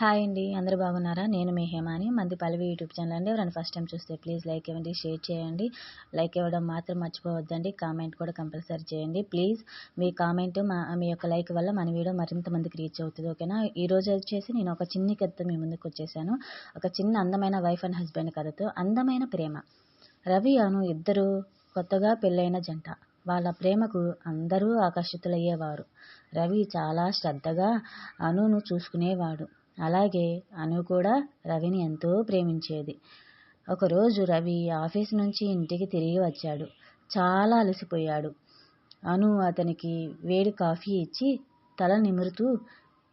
Hi అండి అందరూ బాగున్నారా? నేను మీ హేమాని మంది పల్లవి యూట్యూబ్ ఛానల్ అండి. ఎవరైనా ఫస్ట్ టైం చూస్తే ప్లీజ్ లైక్ ఇవ్వండి షేర్ చేయండి. లైక్ ఇవ్వడం మాత్రం మర్చిపోవద్దండి. కామెంట్ కూడా కంపల్సరీ చేయండి. ప్లీజ్ మీ కామెంట్ మా మీ యొక్క లైక్ వల్ల మన వీడియో మరింత మందికి రీచ్ అవుతుంది ఓకేనా? ఈ రోజు వచ్చేసి నేను ఒక చిన్ని కథతో మీ ముందుకు వచ్చేసాను. ఒక చిన్న అందమైన వైఫ్ అండ్ హస్బెండ్ కథతో. అందమైన ప్రేమ. రవి అను ఇద్దరు కొత్తగా పెళ్ళైన జంట. వాళ్ళ ప్రేమకు అందరూ ఆకర్షితులయ్యేవారు. రవి చాలా శ్రద్ధగా అనును చూసుకునేవాడు. అలాగే అను కూడా రవిని ఎంతో ప్రేమించేది. ఒకరోజు రవి ఆఫీస్ నుంచి ఇంటికి తిరిగి వచ్చాడు. చాలా అలసిపోయాడు. అను అతనికి వేడి కాఫీ ఇచ్చి తల నిమురుతూ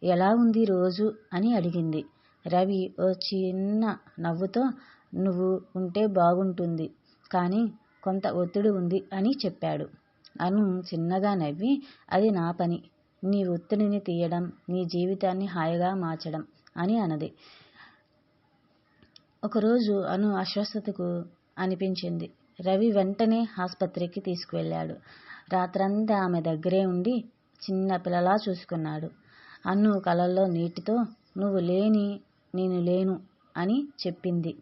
ఎలా ఉంది రోజు? అని అడిగింది. రవి ఓ చిన్న నవ్వుతో నువ్వు ఉంటే బాగుంటుంది కానీ కొంత ఒత్తిడి ఉంది అని చెప్పాడు. అను చిన్నగా నవ్వి అది నా పని. నీ ఒత్తిడిని తీయడం నీ జీవితాన్ని హాయిగా మార్చడం అని అన్నది. ఒకరోజు అను అస్వస్థతకు అనిపించింది. రవి వెంటనే ఆసుపత్రికి తీసుకువెళ్ళాడు. రాత్రంతా ఆమె దగ్గరే ఉండి చిన్న పిల్లలా చూసుకున్నాడు. అన్ను కలల్లో నీటితో నువ్వు లేని నేను లేను అని చెప్పింది.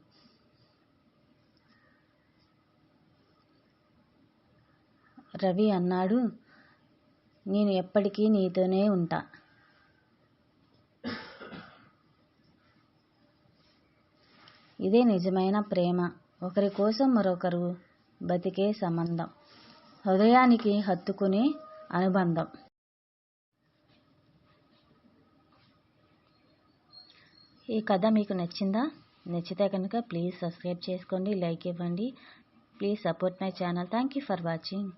రవి అన్నాడు నేను ఎప్పటికీ నీతోనే ఉంటా. ఇదే నిజమైన ప్రేమ. ఒకరి కోసం మరొకరు బతికే సంబంధం. హృదయానికి హత్తుకునే అనుబంధం. ఈ కథ మీకు నచ్చిందా? నచ్చితే కనుక ప్లీజ్ సబ్స్క్రైబ్ చేసుకోండి లైక్ ఇవ్వండి. Please support my channel. Thank you for watching.